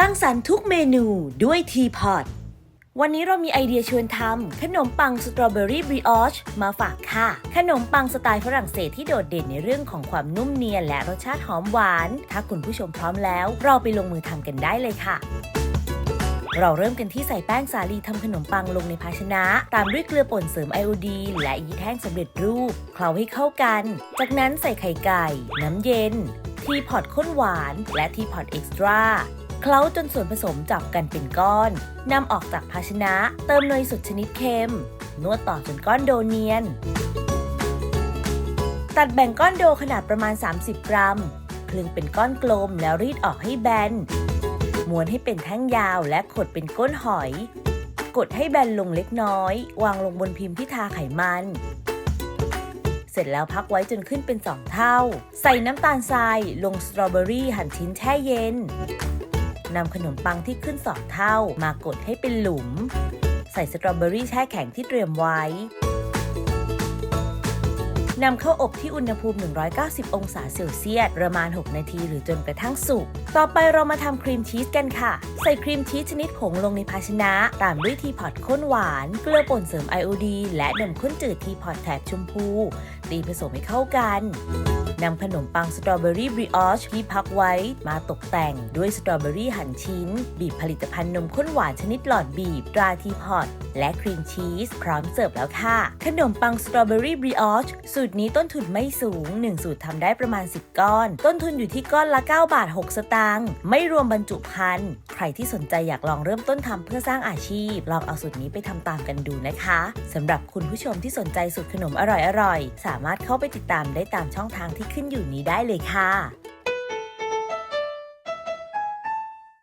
ร้างสรรค์ทุกเมนูด้วยทีพอตวันนี้เรามีไอเดียชวนทำขนมปังสตรอเบอรี่บริออชมาฝากค่ะ ขนมปังสไตล์ฝรั่งเศสที่โดดเด่นในเรื่องของความนุ่มเนียนและรสชาติหอมหวาน ถ้าคุณผู้ชมพร้อมแล้ว เราไปลงมือทำกันได้เลยค่ะเราเริ่มกันที่ใส่แป้งสาลีทำขนมปังลงในภาชนะ ตามด้วยเกลือป่นเสริมไอโอดีนและยีแห้งสำเร็จรูป เคล้าให้เข้ากัน จากนั้นใส่ไข่ไก่ น้ำเย็น ทีพอตข้นหวาน และทีพอตเอ็กซ์ตร้า เคล้าจนส่วนผสมจับกันเป็นก้อนนำออกจากภาชนะ เติมเนยสุดชนิดเค็ม นวดต่อจนก้อนโดเนียน ตัดแบ่งก้อนโดขนาดประมาณ 30 กรัม คลึงเป็นก้อนกลมแล้วรีดออกให้แบน ม้วนให้เป็นแท่งยาวและขดเป็นก้นหอย กดให้แบนลงเล็กน้อย วางลงบนพิมพ์ที่ทาไขมันเสร็จแล้วพักไว้จนขึ้นเป็น 2 เท่า ใส่น้ำตาลทราย ลงสตรอเบอรี่หั่นชิ้นแช่เย็น นำขนมปังที่ขึ้น2เท่ามากดให้เป็นหลุม ใส่สตรอเบอรี่แช่แข็งที่เตรียมไว้นำเข้าอบที่อุณหภูมิ 190 องศาเซลเซียส ประมาณ 6 นาทีหรือจนกระทั่งสุก ต่อไปเรามาทำครีมชีสกันค่ะ ใส่ครีมชีสชนิดผงลงในภาชนะ ตามด้วยทีพอตข้นหวาน เกลือป่นเสริมไอโอดี และนมข้นจืดทีพอตแถบชมพู ตีผสมให้เข้ากัน นำขนมปังสตรอเบอรี่บริออชที่พักไว้มาตกแต่งด้วยสตรอเบอรี่หั่นชิ้น บีบผลิตภัณฑ์นมข้นหวานชนิดหลอดบีบตราทีพอตและครีมชีส พร้อมเสิร์ฟแล้วค่ะ ขนมปังสตรอเบอรี่บริออชสูตรนี้ต้นทุนไม่สูง 1 สูตรทำได้ประมาณ 10 ก้อน ต้นทุนอยู่ที่ก้อนละ 9 บาท 6 สตางค์ไม่รวมบรรจุภัณฑ์ รที่สนใจอยากลองเริ่มต้นทำเพื่อสร้างอาชีพ ลองเอาสูตรนี้ไปทำตามกันดูนะคะสำหรับคุณผู้ชมที่สนใจสูตรขนมอร่อยๆ สามารถเข้าไปติดตามได้ตามช่องทางที่ขึ้นอยู่นี้ได้เลยค่ะ